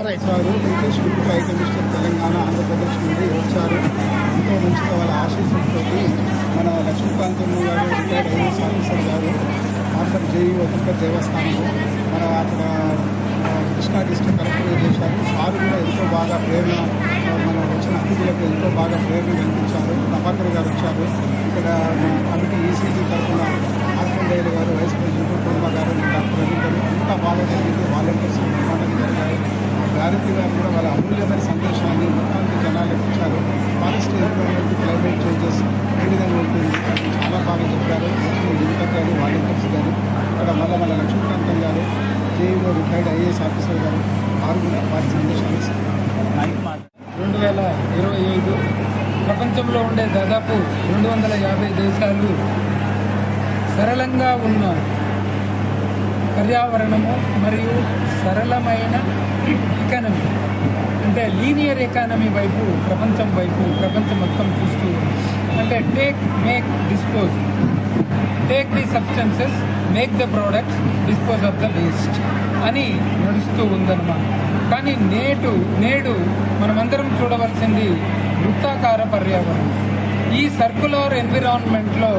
వారు Venkatesh Gupta high commissioner Telangana Andhra Pradesh నుండి వచ్చారు. ఎంతో మంచిగా వాళ్ళ ఆశీస్సులతో మన Lakshmikantamma garu retired IS officer garu offer JE ఒక్కొక్క దేవస్థానము మన అక్కడ కృష్ణా డిస్ట్రిక్ట్ కలెక్టర్ చేశారు. వారు కూడా ఎంతో బాగా ప్రేరణ మన వచ్చిన అతిథులకు ఎంతో బాగా ప్రేరణ కల్పించారు. ప్రభాకర్ గారు వచ్చారు. ఇక్కడ కమిటీ ఈసీజీ తరఫున ఆర్కండయ్య గారు వైస్ ప్రెసిడెంట్ కుటుంబ గారు డాక్టర్ రవి గారు అంతా బాగా జరిగింది. వాలంటీర్ నిర్మాణం జరిగాయి భారతి గారు కూడా వాళ్ళ అమూల్యమైన సందేశాన్ని మొత్తానికి జనాలకు ఇచ్చారు ఫారెస్ట్ ఎన్విరాన్మెంట్ క్లైమేట్ చేంజెస్ ఏ విధంగా ఉంటుంది అని చాలా బాగా చెప్పారు యువత గారు వాలంటీర్స్ గారు ఇక్కడ మళ్ళీ లక్ష్మీకాంతం గారు జేఈలో రిటైర్డ్ ఐఏఎస్ ఆఫీసర్ గారు వారు కూడా వారి సందేశాన్ని రెండు వేల ఇరవై ఐదు ప్రపంచంలో ఉండే దాదాపు రెండు వందల యాభై దేశాలు సరళంగా ఉన్న పర్యావరణము మరియు సరళమైన ఎకానమీ అంటే లీనియర్ ఎకానమీ వైపు ప్రపంచం వైపు ప్రపంచం మొత్తం చూస్తూ ఉంది అంటే take make dispose take the substances make the products dispose of the waste అని నడుస్తూ ఉందన్నమాట. కానీ నేటు నేడు మనమందరం చూడవలసింది వృత్తాకార పర్యావరణం. ఈ సర్కులర్ ఎన్విరాన్మెంట్లో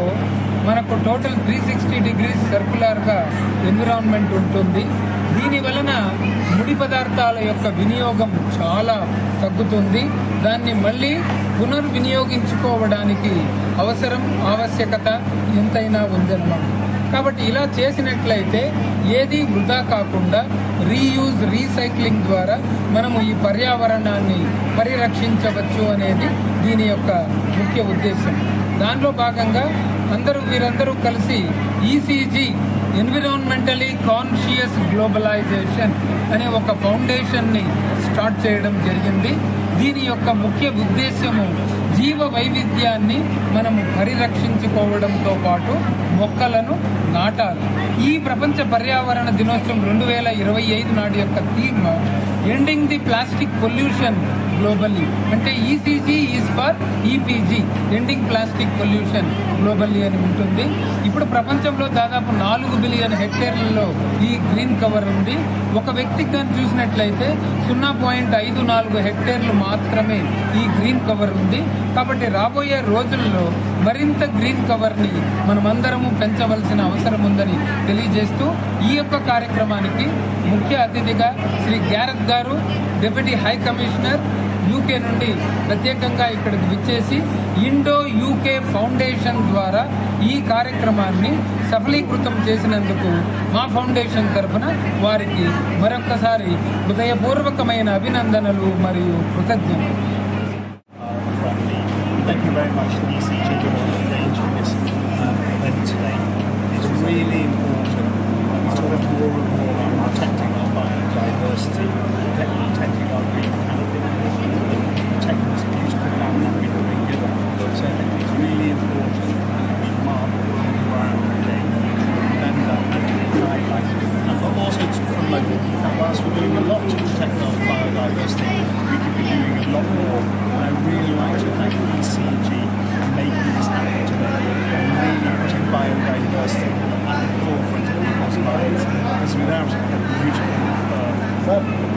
మనకు టోటల్ త్రీ సిక్స్టీ డిగ్రీస్ సర్కులర్గా ఎన్విరాన్మెంట్ ఉంటుంది. దీని వలన ముడి పదార్థాల యొక్క వినియోగం చాలా తగ్గుతుంది. దాన్ని మళ్ళీ పునర్వినియోగించుకోవడానికి అవసరం ఆవశ్యకత ఎంతైనా ఉందన్నమాట. కాబట్టి ఇలా చేసినట్లయితే ఏది వృధా కాకుండా రీయూజ్ రీసైక్లింగ్ ద్వారా మనము ఈ పర్యావరణాన్ని పరిరక్షించవచ్చు అనేది దీని యొక్క ముఖ్య ఉద్దేశం. దానిలో భాగంగా అందరూ వీరందరూ కలిసి ఈసీజీ ఎన్విరాన్మెంటలీ కాన్షియస్ గ్లోబలైజేషన్ అనే ఒక ఫౌండేషన్ని స్టార్ట్ చేయడం జరిగింది. దీని యొక్క ముఖ్య ఉద్దేశము జీవ వైవిధ్యాన్ని మనము పరిరక్షించుకోవడంతో పాటు మొక్కలను నాటాలి. ఈ ప్రపంచ పర్యావరణ దినోత్సవం రెండు వేల ఇరవై ఐదు నాటి యొక్క theme ending the plastic pollution globally అంటే ECG is for EPG ending plastic pollution globally అని ఉంటుంది. ఇప్పుడు ప్రపంచంలో దాదాపు నాలుగు బిలియన్ హెక్టేర్లలో ఈ గ్రీన్ కవర్ ఉంది. ఒక వ్యక్తికి కానీ చూసినట్లయితే సున్నా పాయింట్ ఐదు నాలుగు హెక్టేర్లు మాత్రమే ఈ గ్రీన్ కవర్ ఉంది. కాబట్టి రాబోయే రోజుల్లో మరింత గ్రీన్ కవర్ని మనమందరము పెంచవలసిన అవసరం ఉందని తెలియజేస్తూ ఈ యొక్క కార్యక్రమానికి ముఖ్య అతిథిగా శ్రీ గ్యారత్ గారు డిప్యూటీ హై కమిషనర్ యూకే నుండి ప్రత్యేకంగా ఇక్కడికి విచ్చేసి ఇండో యూకే ఫౌండేషన్ ద్వారా ఈ కార్యక్రమాన్ని సఫలీకృతం చేసినందుకు మా ఫౌండేషన్ తరఫున వారికి మరొక్కసారి హృదయపూర్వకమైన అభినందనలు మరియు కృతజ్ఞతలు. Thank you very much ECG for arranging this uh, event today. It's really important we talk more and more about protecting our biodiversity, protecting our green canopy, protecting this beautiful land that we've been given. So I think it's really important that we mark the ground again, remember and to and but also to promote. And whilst we're doing a lot to protect our biodiversity, we could be doing a lot more. And I really like to I mean, that was a huge uh,